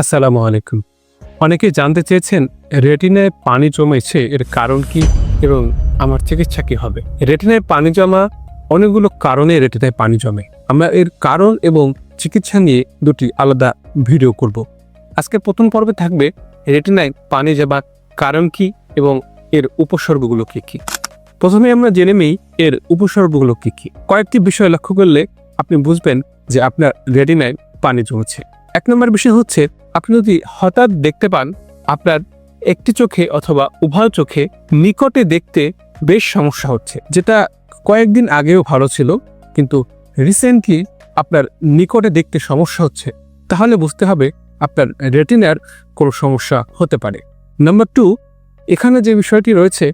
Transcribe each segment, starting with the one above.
আসসালামু আলাইকুম। অনেকে জানতে চেয়েছেন, রেটিনায় পানি জমেছে এর কারণ কি এবং আমার চিকিৎসা কি হবে? রেটিনায় পানি জমা অনেকগুলো কারণে রেটিনায় পানি জমে। আমরা এর কারণ এবং চিকিৎসা নিয়ে দুটি আলাদা ভিডিও করব। আজকের প্রথম পর্বে থাকবে, রেটিনায় পানি জমার কারণ কি এবং এর উপসর্গগুলো কি কি? প্রথমে আমরা জেনে নিই এর উপসর্গগুলো কি কি। কয়েকটি বিষয় লক্ষ্য করলে আপনি বুঝবেন যে আপনার রেটিনায় পানি জমেছে। এক নম্বর বিষয় হচ্ছে আপনি যদি হঠাৎ দেখতে পান আপনার একটি চোখে অথবা উভয় চোখে নিকটে দেখতে বেশ সমস্যা হচ্ছে। যেটা কয়েকদিন আগেও ভালো ছিল, কিন্তু রিসেন্টলি আপনার নিকটে দেখতে সমস্যা হচ্ছে। তাহলে বুঝতে হবে আপনার রেটিনার কোনো সমস্যা হতে পারে। নাম্বার টু এখানে যে বিষয়টি রয়েছে,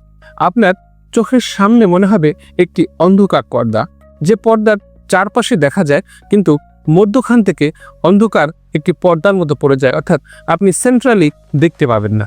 আপনার চোখের সামনে মনে হবে একটি অন্ধকার পর্দা। যে পর্দার চারপাশে দেখা যায়, কিন্তু মধ্যখান থেকে অন্ধকার একটি পর্দার মতো পড়ে যায়। অর্থাৎ আপনি সেন্ট্রালি দেখতে পাবেন না।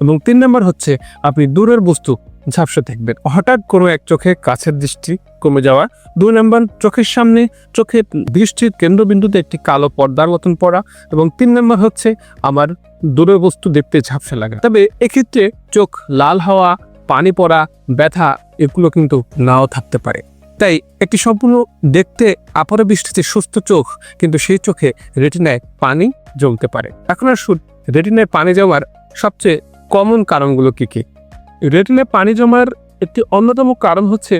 এবং তিন নম্বর হচ্ছে, আপনি দূরের বস্তু ঝাপসা দেখবেন। হঠাৎ কোনো এক চোখে কাছের দৃষ্টি কমে যাওয়া। দুই নম্বর, চোখের সামনে চোখের দৃষ্টির কেন্দ্রবিন্দুতে একটি কালো পর্দার মতন পড়া। এবং তিন নম্বর হচ্ছে, আমার দূরের বস্তু দেখতে ঝাপসা লাগা। তবে এক্ষেত্রে চোখ লাল হওয়া, পানি পড়া, ব্যথা, এগুলো কিন্তু নাও থাকতে পারে। তাই একটি সম্পূর্ণ দেখতে আপার বৃষ্টিতে সুস্থ চোখ, কিন্তু সেই চোখে রেটিনায় পানি জমতে পারে। এখন আসুন, রেটিনায় পানি জমার সবচেয়ে কমন কারণগুলো কি কি? রেটিনায় পানি জমার একটি অন্যতম কারণ হচ্ছে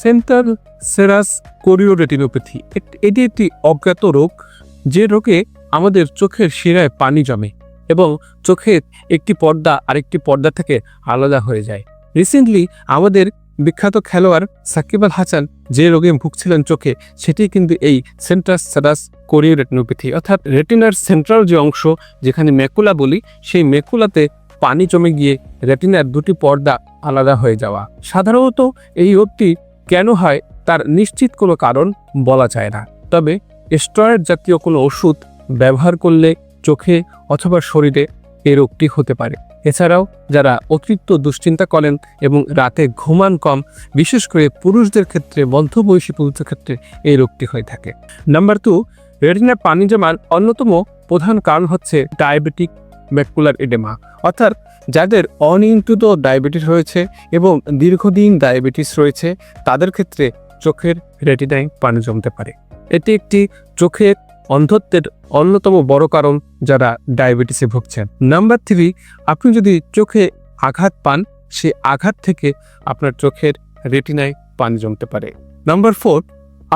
সেন্ট্রাল সেরাস কোরিও রেটিনোপ্যাথি এটি একটি অজ্ঞাত রোগ, যে রোগে আমাদের চোখের শিরায় পানি জমে এবং চোখের একটি পর্দা আরেকটি পর্দা থেকে আলাদা হয়ে যায়। রিসেন্টলি আমাদের বিখ্যাত খেলোয়াড় সাকিব আল হাসান যে রোগে ভুগছিলেন চোখে, সেটি কিন্তু এই সেন্ট্রাস সারাস কোরিও রেটিনোপ্যাথি, অর্থাৎ রেটিনার সেন্ট্রাল যে অংশ, যেখানে মেকুলা বলি, সেই মেকুলাতে পানি জমে গিয়ে রেটিনার দুটি পর্দা আলাদা হয়ে যাওয়া। সাধারণত এই রোগটি কেন হয় তার নিশ্চিত কোনো কারণ বলা যায় না। তবে স্টেরয়েড জাতীয় কোনো ওষুধ ব্যবহার করলে চোখে অথবা শরীরে এই রোগটি হতে পারে। এছাড়াও যারা অতিরিক্ত দুশ্চিন্তা করেন এবং রাতে ঘুমান কম, বিশেষ করে পুরুষদের ক্ষেত্রে, মধ্যবয়সী পুরুষদের ক্ষেত্রে এই রোগটি হয়ে থাকে। নাম্বার টু, রেটিনার পানি জমার অন্যতম প্রধান কারণ হচ্ছে ডায়াবেটিক ম্যাকুলার এডেমা। অর্থাৎ যাদের অনিয়ন্ত্রিত ডায়াবেটিস রয়েছে এবং দীর্ঘদিন ডায়াবেটিস রয়েছে, তাদের ক্ষেত্রে চোখের রেটিনায় পানি জমতে পারে। এটি একটি চোখের অন্ধত্বের অন্যতম বড় কারণ যারা ডায়াবেটিসে ভুগছেন। নাম্বার থ্রি, আপনি যদি চোখে আঘাত পান সেই আঘাত থেকে আপনার চোখের রেটিনায় পানি জমতে পারে। নাম্বার ফোর,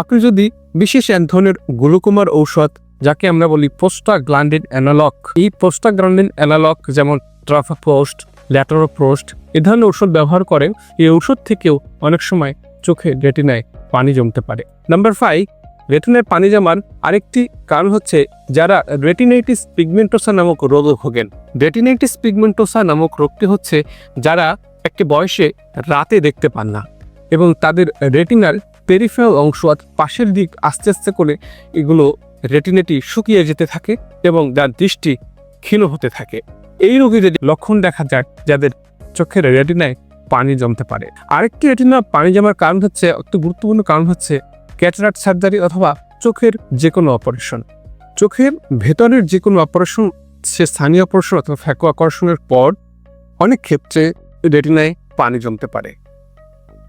আপনি যদি বিশেষ এক ধরনের গ্লুকোমার ঔষধ, যাকে আমরা বলি পোস্টাগ্লান্ডিন অ্যানালক এই পোস্টাগ্লান্ডিন অ্যানালক যেমন ট্রাফাপোস্ট ল্যাটোরোপ্রোস্ট এ ধরনের ঔষধ ব্যবহার করেন, এই ঔষধ থেকেও অনেক সময় চোখে রেটিনায় পানি জমতে পারে। নাম্বার ফাইভ রেটিনায় পানি জমার আরেকটি কারণ হচ্ছে যারা রেটিনাইটিস পিগমেন্টোসা নামক রোগে ভোগেন। রেটিনাইটিস পিগমেন্টোসা নামক রোগটি হচ্ছে যারা একটি বয়সে রাতে দেখতে পান না এবং তাদের রেটিনার পেরিফেরাল অংশ অর্থাৎ পাশের দিক আস্তে আস্তে করে এগুলো রেটিনাটি শুকিয়ে যেতে থাকে এবং যার দৃষ্টি ক্ষীণ হতে থাকে। এই রোগে যদি লক্ষণ দেখা যায় যাদের চোখের রেটিনায় পানি জমতে পারে। আরেকটি রেটিনা পানি জমার কারণ হচ্ছে অতি গুরুত্বপূর্ণ কারণ হচ্ছে ক্যাটারাক্ট সার্জারি অথবা চোখের যে কোনো অপারেশন। চোখের ভেতরের যে কোনো অপারেশন, সে স্থানীয় অপারেশন অথবা ফ্যাকো আকর্ষণের পর অনেক ক্ষেত্রে রেটিনায় পানি জমতে পারে।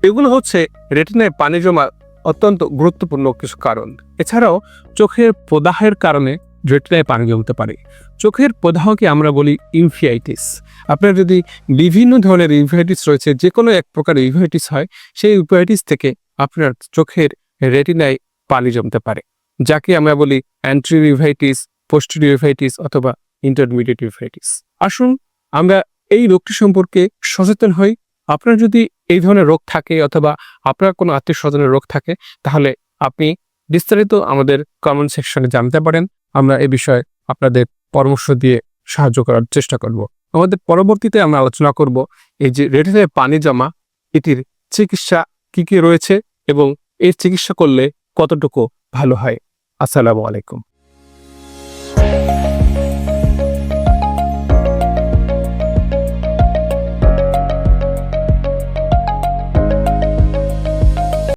এগুলো হচ্ছে রেটিনায় পানি জমা অত্যন্ত গুরুত্বপূর্ণ কিছু কারণ। এছাড়াও চোখের প্রদাহের কারণে রেটিনায় পানি জমতে পারে। চোখের প্রদাহকে আমরা বলি ইনফিয়াইটিস। আপনার যদি বিভিন্ন ধরনের ইনফিয়াইটিস রয়েছে যে কোনো এক প্রকার ইনফিয়াইটিস হয়, সেই ইনফিয়াইটিস থেকে আপনার চোখের রেটিনায় পানি জমতে পারে, যাকে আমরা বলি অ্যান্ট্রি রিভাইটিস রিভাইটিস অথবা ইন্টারমিডিয়েট রিভাইটিস আসুন আমরা এই রোগটি সম্পর্কে সচেতন হই। আপনার যদি এই ধরনের রোগ থাকে অথবা আপনার কোনো আত্মীয় স্বজনের রোগ থাকে, তাহলে আপনি বিস্তারিত আমাদের কমেন্ট সেকশনে জানতে পারেন। আমরা এ বিষয়ে আপনাদের পরামর্শ দিয়ে সাহায্য করার চেষ্টা করব। আমাদের পরবর্তীতে আমরা আলোচনা করব, এই যে রেটিনায় পানি জমা, এটির চিকিৎসা কি কি রয়েছে এবং এর চিকিৎসা করলে কতটুকু ভালো হয়? আসসালামু আলাইকুম।